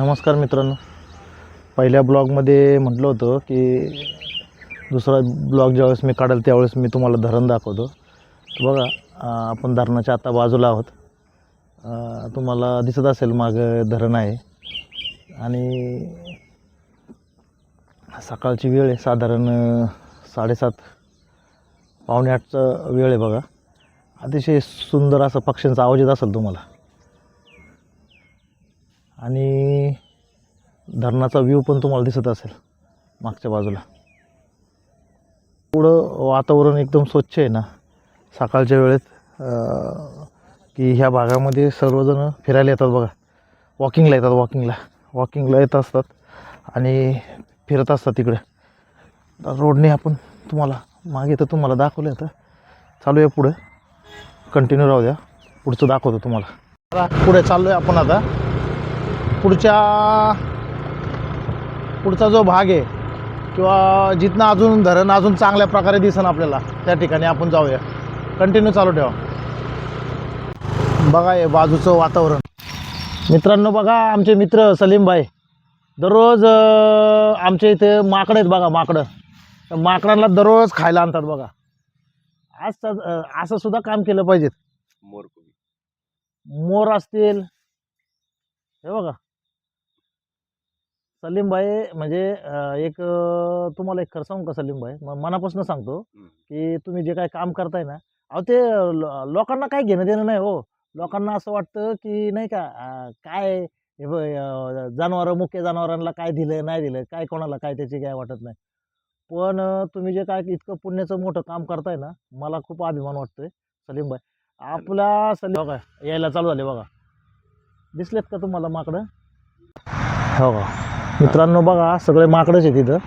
नमस्कार मित्रांनो. पहिल्या ब्लॉगमध्ये म्हटलं होतं की दुसरा ब्लॉग ज्यावेळेस मी काढेल त्यावेळेस मी तुम्हाला धरण दाखवतो. बघा आपण धरणाच्या आता बाजूला आहोत. तुम्हाला दिसत असेल मागं धरण आहे. आणि सकाळची वेळ आहे साधारण साडेसात पावणे आठचा वेळ आहे बघा. अतिशय सुंदर असं पक्ष्यांचा आवाज येत असेल तुम्हाला. आणि धरणाचा व्ह्यू पण तुम्हाला दिसत असेल मागच्या बाजूला. पुढं वातावरण एकदम स्वच्छ आहे ना. सकाळच्या वेळेत की ह्या भागामध्ये सर्वजण फिरायला येतात बघा. वॉकिंगला येतात वॉकिंगला वॉकिंगला येत असतात आणि फिरत असतात तिकडे. रोडने आपण तुम्हाला मागे तर तुम्हाला दाखवलं आता. चालू आहे पुढे. कंटिन्यू राहू द्या पुढचं दाखवतो तुम्हाला. पुढे चाललो आहे आपण आता. पुढच्या पुढचा जो भाग आहे किंवा जिथनं अजून धरण अजून चांगल्या प्रकारे दिसन आपल्याला त्या ठिकाणी आपण जाऊया. कंटिन्यू चालू ठेवा. बघा हे बाजूचं वातावरण. मित्रांनो बघा आमचे मित्र सलीमभाई दररोज आमच्या इथे माकडं आहेत बघा माकडं. तर माकडांना दररोज खायला आणतात बघा. आज असं सुद्धा काम केलं पाहिजेत. मोरकुली मोर असतील. हे बघा. सलीमभाई म्हणजे अं, एक अं, तुम्हाला एक खरं सांगू का सलीमभाई? म मनापासून सांगतो हम्म. की तुम्ही जे काय काम करताय ना अहो ते लो- लोकांना काय घेणं देणं नाही हो. लोकांना असं वाटतं की नाही का अं, काय हे जनावरं मुख्य जनावरांना काय दिलं नाही दिलं काय कोणाला काय त्याची काय वाटत नाही. पण अं, तुम्ही जे काय इतकं पुण्याचं मोठं काम करताय ना मला खूप अभिमान वाटतोय सलीमभाई. आपला सलीम बघा यायला चालू झाले बघा. दिसलेत का तुम्हाला माकडं? हो का? मित्रांनो बघा सगळे माकडच आहे तिथं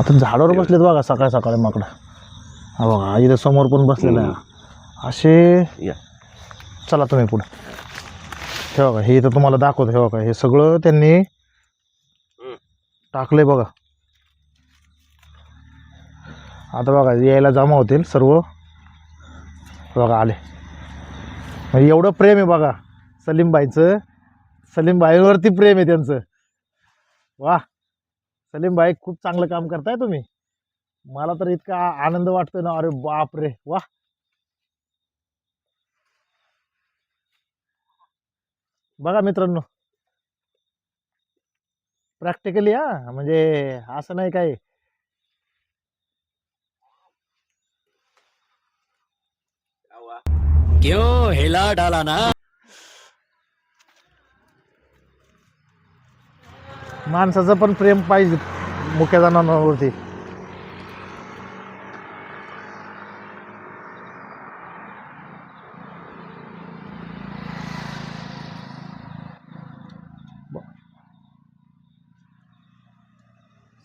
आता झाडावर बसलेत बघा सकाळी सकाळी माकडं. हा बघा इथं समोर पण बसलेलं आहे. असे या. चला तुम्ही पुढे. हे बघा हे इथं तुम्हाला दाखवतो हे बघा हे सगळं त्यांनी टाकलंय बघा. आता बघा यायला जमा होतील सर्व. बघा आले. म्हणजे एवढं प्रेम आहे बघा सलीमबाईचं. सलीमबाईवरती प्रेम आहे त्यांचं. वा सलीमबाई खूप चांगलं काम करताय तुम्ही. मला तर इतका आनंद वाटतोय ना अरे बाप रे वा. बघा मित्रांनो. प्रॅक्टिकली हा म्हणजे असं नाही काय क्यों हिला डाला ना? माणसाचं पण प्रेम पाहिजे मुख्य जनावरांवरती.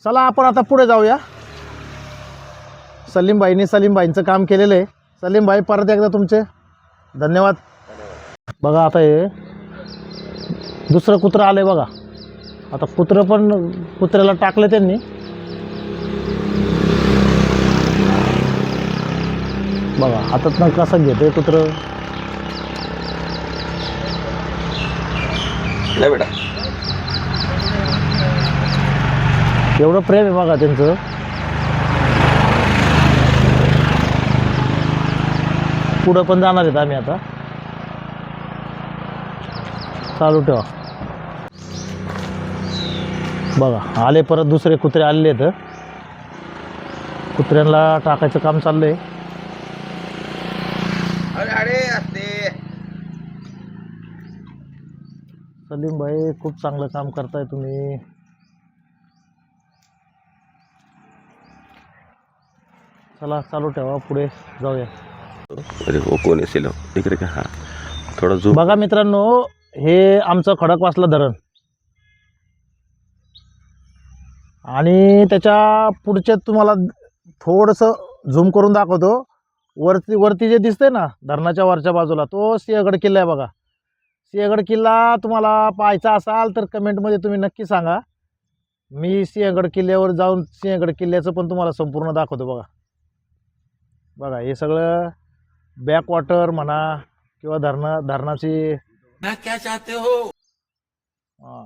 चला आपण आता पुढे जाऊया. सलीमबाईंनी सलीमबाईंचं काम केलेलं आहे. सलीमबाई परत एकदा तुमचे. धन्यवाद. बघा आता हे दुसरं कुत्रं आलंय बघा. आता कुत्रं पण कुत्र्याला टाकलं त्यांनी. बघा हातात कसं घेतोय कुत्रं. बेटा. एवढं प्रेम आहे बघा त्यांचं. पुढं पण जाणार आहेत आम्ही आता. चालू ठेवा. बघा आले परत दुसरे कुत्रे आलेले आहेत. कुत्र्यांना टाकायचं काम चाललंय. अरे अरे असते. सलीम भाई खूप चांगलं काम करताय तुम्ही. चला चालू ठेवा पुढे जाऊया. कोण असेल इकडे का? हा. थोडा झूम बघा मित्रांनो हे आमचं खडकवासला धरण. आणि त्याच्या पुढच्या तुम्हाला थोडंसं झूम करून दाखवतो. वरती वरती जे दिसतंय ना धरणाच्या वरच्या बाजूला तो सिंहगड किल्ला आहे बघा. सिंहगड किल्ला तुम्हाला पाहायचा असाल तर कमेंटमध्ये तुम्ही नक्की सांगा. मी सिंहगड किल्ल्यावर जाऊन सिंहगड किल्ल्याचं पण तुम्हाला संपूर्ण दाखवतो बघा. बघा हे सगळं बॅकवॉटर म्हणा किंवा धरणं धरणाची मैं क्या चाहते हो? हा.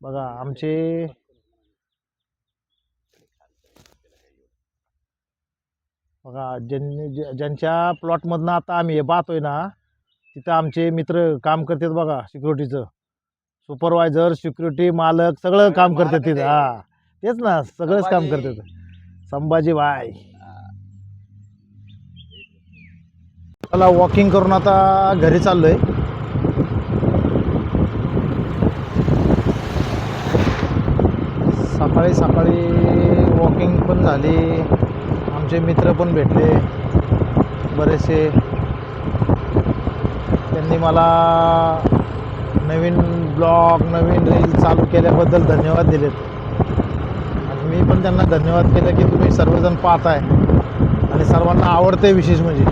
बघा आमचे बघा ज्यांनी ज्या- ज्यांच्या प्लॉटमधनं आता आम्ही हे पाहतोय ना तिथं आमचे मित्र काम करतात बघा सिक्युरिटीचं सुपरवायझर सिक्युरिटी मालक सगळं काम करतात तिथं. हा. तेच ना सगळंच काम करतात. संभाजी भाई. मला वॉकिंग करून आता घरी चाललोय. सकाळी सकाळी वॉकिंग पण झाली. आमचे मित्र पण भेटले. बरेचसे. त्यांनी मला नवीन ब्लॉग नवीन रील चालू केल्याबद्दल धन्यवाद दिलेत. आणि मी पण त्यांना धन्यवाद केलं की तुम्ही सर्वजण पाहताय. आणि सर्वांना आवडते विशेष म्हणजे.